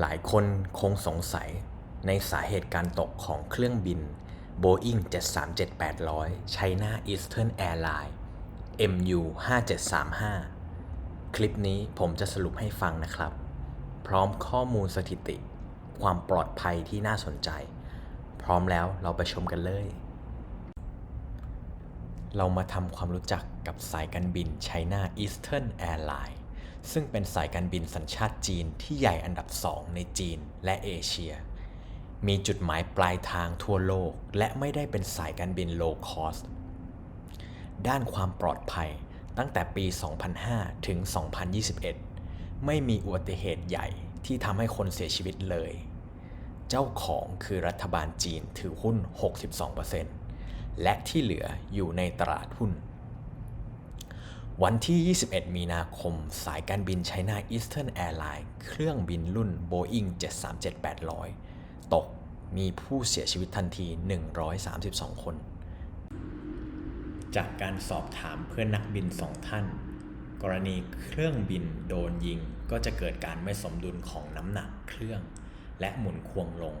หลายคนคงสงสัยในสาเหตุการตกของเครื่องบิน Boeing 737-800 China Eastern Airlines MU 5735 คลิปนี้ผมจะสรุปให้ฟังนะครับ พร้อมข้อมูลสถิติ ความปลอดภัยที่น่าสนใจ พร้อมแล้วเราไปชมกันเลย เรามาทำความรู้จักกับสายการบิน China Eastern Airlines ซึ่งเป็นสายการบินสัญชาติจีนที่ใหญ่อันดับสองในจีนและเอเชีย มีจุดหมายปลายทางทั่วโลก และไม่ได้เป็นสายการบินโลคอสด้านความปลอดภัยตั้งแต่ปี 2005 ถึง 2021 ไม่มีอุบัติเหตุใหญ่ที่ทำให้คนเสียชีวิตเลย เจ้าของคือรัฐบาลจีนถือหุ้น 62%และที่เหลืออยู่ในตลาดหุ้น วันที่ 21 มีนาคม สายการบิน China Eastern Airlines เครื่องบินรุ่น Boeing 737-800 ตกมีผู้เสียชีวิตทันที 132 คน จากการสอบถามเพื่อนนักบินสองท่าน กรณีเครื่องบินโดนยิงก็จะเกิดการไม่สมดุลของน้ำหนักเครื่อง และหมุนควงลง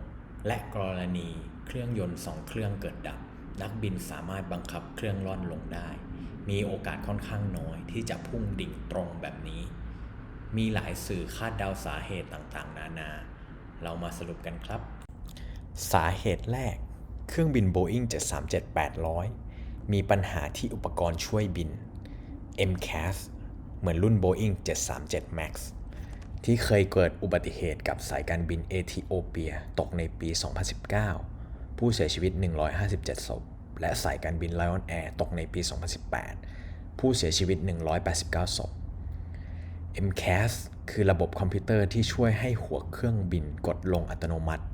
และกรณีเครื่องยนต์สองเครื่องเกิดดับ นักบินสามารถบังคับเครื่องล่อนลงได้ มีโอกาสค่อนข้างน้อย ที่จะพุ่งดิ่งตรงแบบนี้ มีหลายสื่อคาดเดาสาเหตุต่างๆ นานา เรามาสรุปกันครับ สาเหตุแรก เครื่องบิน Boeing 737-800 มีปัญหาที่อุปกรณ์ช่วยบิน MCAS เหมือนรุ่น Boeing 737 MAX ที่เคยเกิดอุบัติเหตุกับสายการบินเอธิโอเปียตกในปี 2019 ผู้เสียชีวิต 157 ศพ และสายการบิน Lion Air ตกในปี 2018 ผู้เสียชีวิต 189 ศพ MCAS คือระบบคอมพิวเตอร์ที่ช่วยให้หัวเครื่องบินกดลงอัตโนมัติ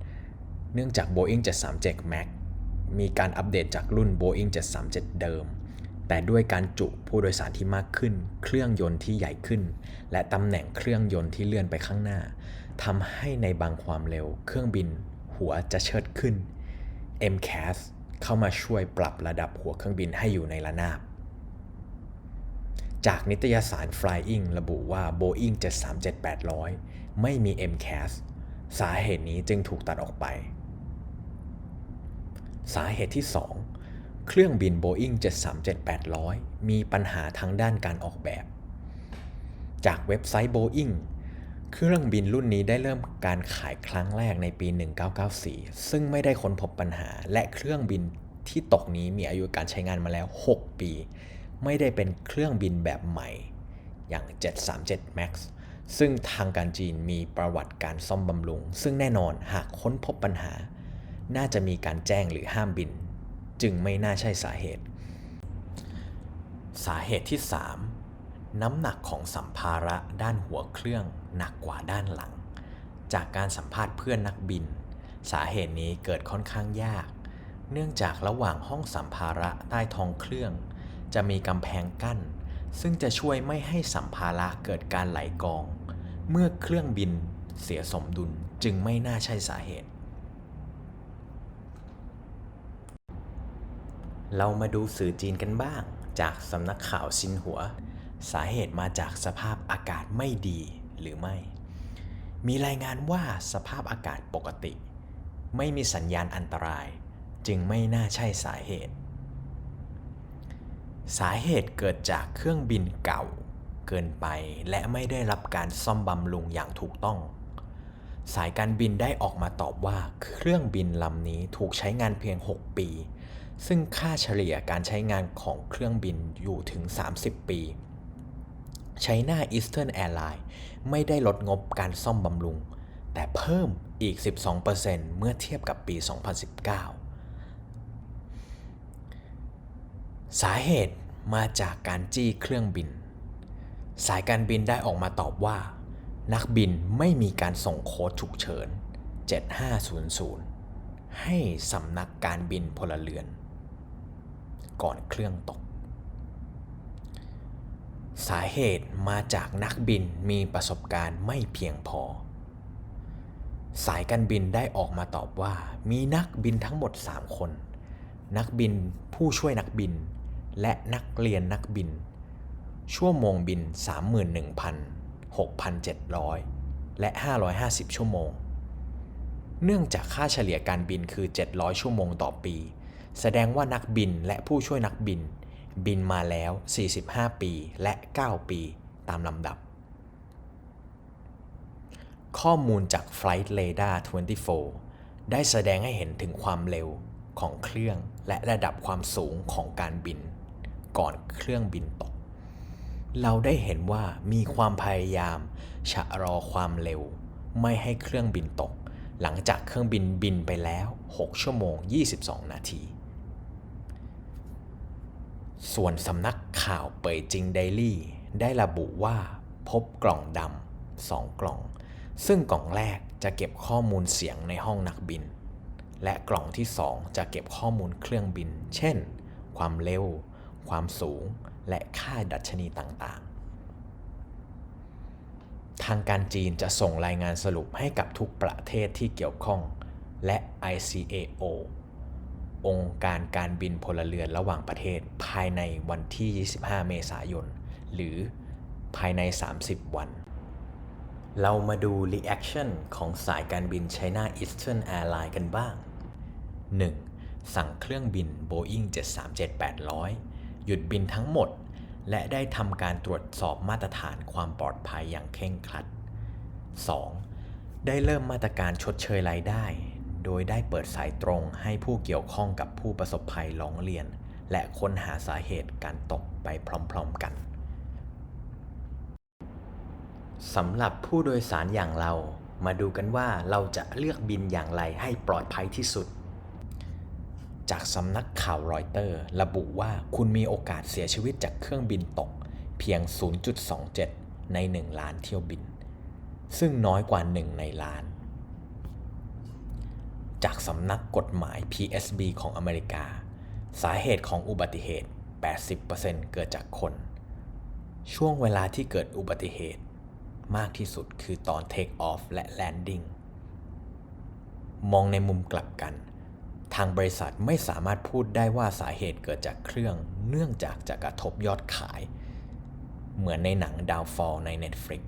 เนื่องจาก Boeing 737 MAX มีการอัปเดตจากรุ่น Boeing 737 เดิม แต่ด้วยการจุผู้โดยสารที่มากขึ้น เครื่องยนต์ที่ใหญ่ขึ้น และตำแหน่งเครื่องยนต์ที่เลื่อนไปข้างหน้าทำให้ในบางความเร็ว เครื่องบินหัวจะเชิดขึ้น MCAS เข้ามาช่วยปรับระดับหัวเครื่องบินให้อยู่ในระนาบ จากนิตยสาร Flying ระบุว่า Boeing 737-800 ไม่มี MCAS สาเหตุนี้จึงถูกตัดออกไป สาเหตุที่ 2 เครื่องบิน Boeing 737-800 มีปัญหาทางด้านการออกแบบ จากเว็บไซต์ Boeing เครื่องบินรุ่นนี้ได้เริ่มการขายครั้งแรกในปี 1994 ซึ่งไม่ได้ค้นพบปัญหา และเครื่องบินที่ตกนี้มีอายุการใช้งานมาแล้ว 6 ปี ไม่ได้เป็นเครื่องบินแบบใหม่ อย่าง 737 MAX ซึ่งทางการจีนมีประวัติการซ่อมบำรุง ซึ่งแน่นอนหากค้นพบปัญหา น่าจะมีการแจ้งหรือห้ามบิน จึงไม่น่าใช่สาเหตุ สาเหตุที่ 3 น้ำหนักของสัมภาระด้านหัวเครื่องหนักกว่าด้านหลัง จากการสัมภาษณ์เพื่อนนักบิน สาเหตุนี้เกิดค่อนข้างยาก เนื่องจากระหว่างห้องสัมภาระใต้ท้องเครื่อง จะมีกำแพงกั้น ซึ่งจะช่วยไม่ให้สัมภาระเกิดการไหลกอง เมื่อเครื่องบินเสียสมดุลจึงไม่น่าใช่สาเหตุ เรามาดูสื่อจีนกันบ้าง จากสำนักข่าวซินหัว สาเหตุมาจากสภาพอากาศไม่ดีหรือไม่ มีรายงานว่าสภาพอากาศปกติ ไม่มีสัญญาณอันตราย จึงไม่น่าใช่สาเหตุ สาเหตุเกิดจากเครื่องบินเก่า เกินไปและไม่ได้รับการซ่อมบำรุงอย่างถูกต้อง สายการบินได้ออกมาตอบว่าเครื่องบินลำนี้ถูกใช้งานเพียง 6 ปีซึ่งค่าเฉลี่ยการใช้งานของเครื่องบินอยู่ถึง 30 ปี China Eastern Airlines ไม่ได้ลดงบการซ่อมบำรุง แต่เพิ่มอีก 12%เมื่อเทียบกับปี 2019 สาเหตุมาจากการจี้เครื่องบิน สายการบินได้ออกมาตอบว่า นักบินไม่มีการส่งโค้ดฉุกเฉิน 7500 ให้สำนักการบินพลเรือน ก่อนเครื่องตก สาเหตุมาจากนักบินมีประสบการณ์ไม่เพียงพอ สายการบินได้ออกมาตอบว่ามีนักบินทั้งหมด 3 คน นักบินผู้ช่วยนักบิน และนักเรียนนักบิน ชั่วโมงบิน 31,6,700 และ 550 ชั่วโมง เนื่องจากค่าเฉลี่ยการบินคือ 700 ชั่วโมงต่อปี แสดงว่านักบินและผู้ช่วยนักบิน บินมาแล้ว 45 ปีและ 9 ปีตามลำดับ ข้อมูลจาก Flight Radar 24 ได้แสดงให้เห็นถึงความเร็วของเครื่องและระดับความสูงของการบิน ก่อนเครื่องบินตก เราได้เห็นว่ามีความพยายามชะลอความเร็ว ไม่ให้เครื่องบินตก หลังจากเครื่องบินบินไปแล้ว 6 ชั่วโมง 22 นาที ส่วนสำนักข่าวเปยจิงไดลี่ ได้ระบุว่าพบกล่องดำสองกล่อง ซึ่งกล่องแรกจะเก็บข้อมูลเสียงในห้องนักบิน และกล่องที่2จะเก็บข้อมูลเครื่องบิน เช่น ความเร็ว ความสูง และค่าดัชนีต่างๆ ทางการจีนจะส่งรายงานสรุปให้กับทุกประเทศที่เกี่ยวข้อง และ ICAO องค์การการบินพลเรือนระหว่างประเทศภายในวันที่ 25 เมษายน หรือภายใน 30 วัน เรามาดู reaction ของสายการบิน China Eastern Airlines กันบ้าง 1. สั่งเครื่องบิน Boeing 737-800 หยุดบินทั้งหมด และได้ทำการตรวจสอบมาตรฐานความปลอดภัยอย่างเคร่งครัด 2. ได้เริ่มมาตรการชดเชยรายได้ โดยได้เปิดสายตรงให้ผู้เกี่ยวข้องกับผู้ประสบภัยร้องเรียน และค้นหาสาเหตุการตกไปพร้อมๆกันสำหรับผู้โดยสารอย่างเรา มาดูกันว่าเราจะเลือกบินอย่างไรให้ปลอดภัยที่สุด จากสำนักข่าวรอยเตอร์ ระบุว่าคุณมีโอกาสเสียชีวิตจากเครื่องบินตก เพียง 0.27 ใน 1 ล้านเที่ยวบิน ซึ่งน้อยกว่า 1 ในล้าน จากสำนักกฎหมาย PSB ของอเมริกา สาเหตุของอุบัติเหตุ 80%เกิดจากคน ช่วงเวลาที่เกิดอุบัติเหตุ มากที่สุดคือตอน Take Off และ Landing มองในมุมกลับกัน ทางบริษัทไม่สามารถพูดได้ว่าสาเหตุเกิดจากเครื่อง เนื่องจากจะกระทบยอดขาย เหมือนในหนัง Downfall ใน Netflix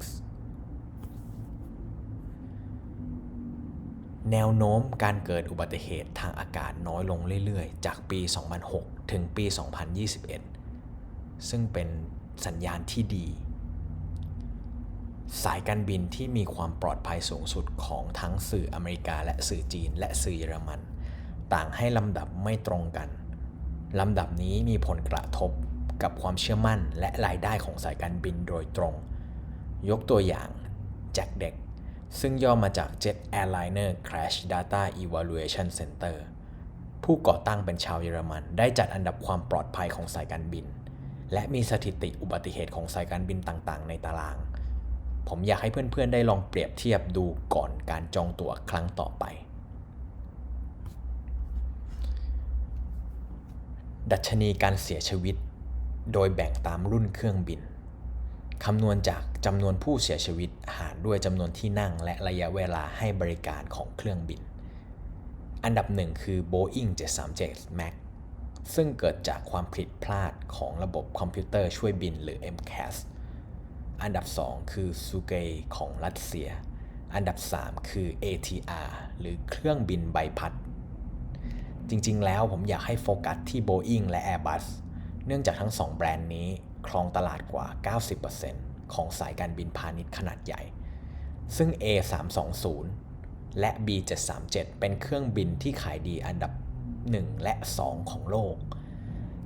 แนวโน้มการเกิดอุบัติเหตุทางอากาศน้อยลงเรื่อยๆ จากปี 2006 ถึงปี 2021 ซึ่งเป็นสัญญาณที่ดี สายการบินที่มีความปลอดภัยสูงสุดของทั้งสื่ออเมริกา และสื่อจีน และสื่อเยอรมัน ต่างให้ลำดับไม่ตรงกันลำดับนี้มีผลกระทบกับความเชื่อมั่นและรายได้ของสายการบินโดยตรง ยกตัวอย่างแจ็คเด็ก ซึ่งย่อมาจาก Jet Airliner Crash Data Evaluation Center ผู้ก่อตั้งเป็นชาวเยอรมัน ได้จัดอันดับความปลอดภัยของสายการบิน และมีสถิติอุบัติเหตุของสายการบินต่างๆ ในตาราง ผมอยากให้เพื่อนๆ ได้ลองเปรียบเทียบดูก่อนการจองตั๋วครั้งต่อไป ดัชนีการเสียชีวิต โดยแบ่งตามรุ่นเครื่องบิน คำนวณจากจำนวนผู้เสียชีวิตหารด้วยจำนวนที่นั่งและระยะเวลาให้บริการของเครื่องบิน อันดับหนึ่งคือ Boeing 737 MAX ซึ่งเกิดจากความผิดพลาดของระบบคอมพิวเตอร์ช่วยบินหรือ MCAS อันดับ 2 คือ s u g e i ของรัสเซีย อันดับ 3 คือ ATR หรือเครื่องบินใบพัด จริงๆ แล้วผมอยากให้โฟกัสที่ Boeing และ Airbus เนื่องจากทั้งสองแบรนด์นี้ ครองตลาดกว่า 90%ของสายการบินพาณิชย์ขนาดใหญ่ ซึ่ง A320 และ B737 เป็นเครื่องบินที่ขายดีอันดับ 1 และ 2 ของโลก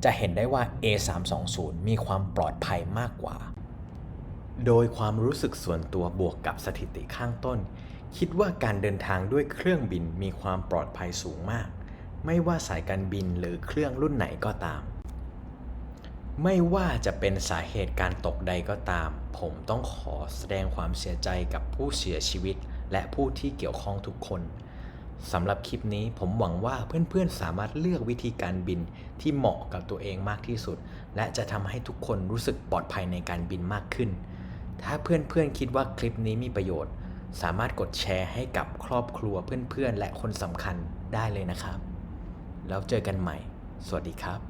จะเห็นได้ว่า A320 มีความปลอดภัยมากกว่า โดยความรู้สึกส่วนตัวบวกกับสถิติข้างต้น คิดว่าการเดินทางด้วยเครื่องบินมีความปลอดภัยสูงมาก ไม่ว่าสายการบินหรือเครื่องรุ่นไหนก็ตาม ไม่ว่าจะเป็นสาเหตุการตกใดก็ตาม ผมต้องขอแสดงความเสียใจกับผู้เสียชีวิต และผู้ที่เกี่ยวข้องทุกคนสำหรับคลิปนี้ผมหวังว่าเพื่อนๆสามารถเลือกวิธีการบินที่เหมาะกับตัวเองมากที่สุด และจะทำให้ทุกคนรู้สึกปลอดภัยในการบินมากขึ้น ถ้าเพื่อนๆคิดว่าคลิปนี้มีประโยชน์ สามารถกดแชร์ให้กับครอบครัวเพื่อนๆ และคนสำคัญได้เลยนะครับ แล้วเจอกันใหม่ สวัสดีครับ